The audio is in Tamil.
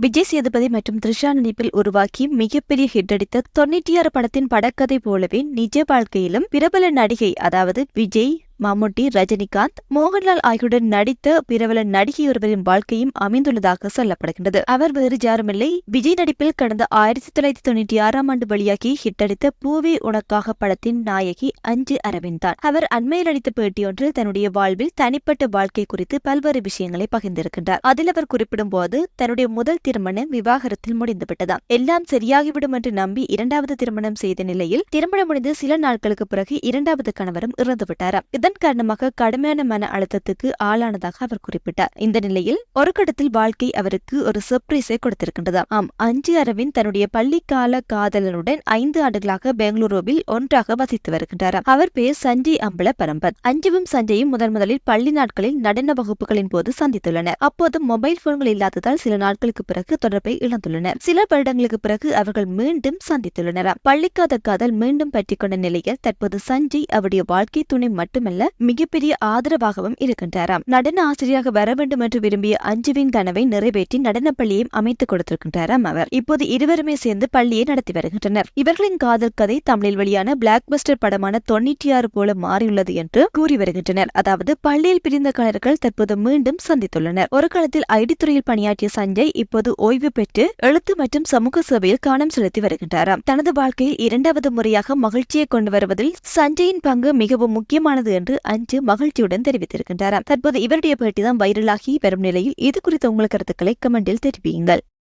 விஜய் சேதுபதி மற்றும் த்ரிஷா நடிப்பில் உருவாக்கி மிகப்பெரிய ஹிட் அடித்த தொண்ணூற்றி ஆறு படத்தின் படக்கதை போலவே நிஜ வாழ்க்கையிலும் பிரபல நடிகை அதாவது விஜய் மம்முட்டி ரஜினிகாந்த் மோகன்லால் ஆகியோருடன் நடித்த பிரபல நடிகை ஒருவரின் வாழ்க்கையும் அமைந்துள்ளதாக சொல்லப்படுகின்றது. அவர் வேறு யாருமில்லை. விஜய் நடிப்பில் கடந்த ஆயிரத்தி தொள்ளாயிரத்தி தொண்ணூற்றி ஆறாம் ஆண்டு வெளியாகி ஹிட் அடித்த பூவே உனக்காக படத்தின் நாயகி அஞ்சு அரவிந்த் தான். அவர் அண்மையில் அளித்த பேட்டியொன்றில் தன்னுடைய வாழ்வில் தனிப்பட்ட வாழ்க்கை குறித்து பல்வேறு விஷயங்களை பகிர்ந்திருக்கின்றார். அதில் அவர் குறிப்பிடும் போது தன்னுடைய முதல் திருமணம் விவாகரத்தில் முடிந்துவிட்டதாம். எல்லாம் சரியாகிவிடும் என்று நம்பி இரண்டாவது திருமணம் செய்த நிலையில் திருமணம் முடிந்து சில நாட்களுக்கு பிறகு இரண்டாவது கணவரும் இறந்துவிட்டாராம். இதன் இதன் காரணமாக கடுமையான மன அழுத்தத்துக்கு ஆளானதாக அவர் குறிப்பிட்டார். இந்த நிலையில் ஒரு கட்டத்தில் வாழ்க்கை அவருக்கு ஒரு சர்ப்ரைஸை கொடுத்திருக்கின்றதாம் ஆம் அஞ்சு அரவிந்த் தன்னுடைய பள்ளிக்கால காதலனுடன் ஐந்து ஆண்டுகளாக பெங்களூருவில் ஒன்றாக வசித்து வருகின்றாராம் அவர் பெயர் சஞ்சய் அம்பல பரம்பத் அஞ்சுவும் சஞ்சயும் முதன் முதலில் பள்ளி நாட்களில் நடன வகுப்புகளின் போது சந்தித்துள்ளனர். அப்போது மொபைல் போன்கள் இல்லாததால் சில நாட்களுக்கு பிறகு தொடர்பை இழந்துள்ளனர். சில வருடங்களுக்கு பிறகு அவர்கள் மீண்டும் சந்தித்துள்ளனர். பள்ளிக்காத காதல் மீண்டும் பற்றிக்கொண்ட நிலையில் தற்போது சஞ்சய் அவருடைய வாழ்க்கை துணை மட்டுமல்ல மிகப்பெரிய ஆதரவாகவும் இருக்கின்றாராம். நடன ஆசிரியராக வர வேண்டும் என்று விரும்பிய அஞ்சுவின் கனவை நிறைவேற்றி நடன பள்ளியையும் அமைத்துக் கொடுத்திருக்கின்றாராம் அவர். இப்போது இருவருமே சேர்ந்து பள்ளியை நடத்தி வருகின்றனர். இவர்களின் காதல் கதை தமிழில் வெளியான பிளாக் பஸ்டர் படமான தொண்ணூற்றி ஆறு போல மாறியுள்ளது என்று கூறி வருகின்றனர். அதாவது பள்ளியில் பிரிந்த கலர்கள் தற்போது மீண்டும் சந்தித்துள்ளனர். ஒரு காலத்தில் ஐடி துறையில் பணியாற்றிய சஞ்சய் இப்போது ஓய்வு பெற்று எழுத்து மற்றும் சமூக சேவையில் கவனம் செலுத்தி வருகின்றாராம். தனது வாழ்க்கையில் இரண்டாவது முறையாக மகிழ்ச்சியை கொண்டு வருவதில் சஞ்சயின் பங்கு மிகவும் முக்கியமானது என்று என்று அஞ்சு மகிழ்ச்சியுடன் தெரிவித்திருக்கின்றாராம். தற்போது இவருடைய பேட்டி தான் வைரலாகி வரும் நிலையில். இது குறித்த உங்கள் கருத்துக்களை கமெண்டில் தெரிவியுங்கள்.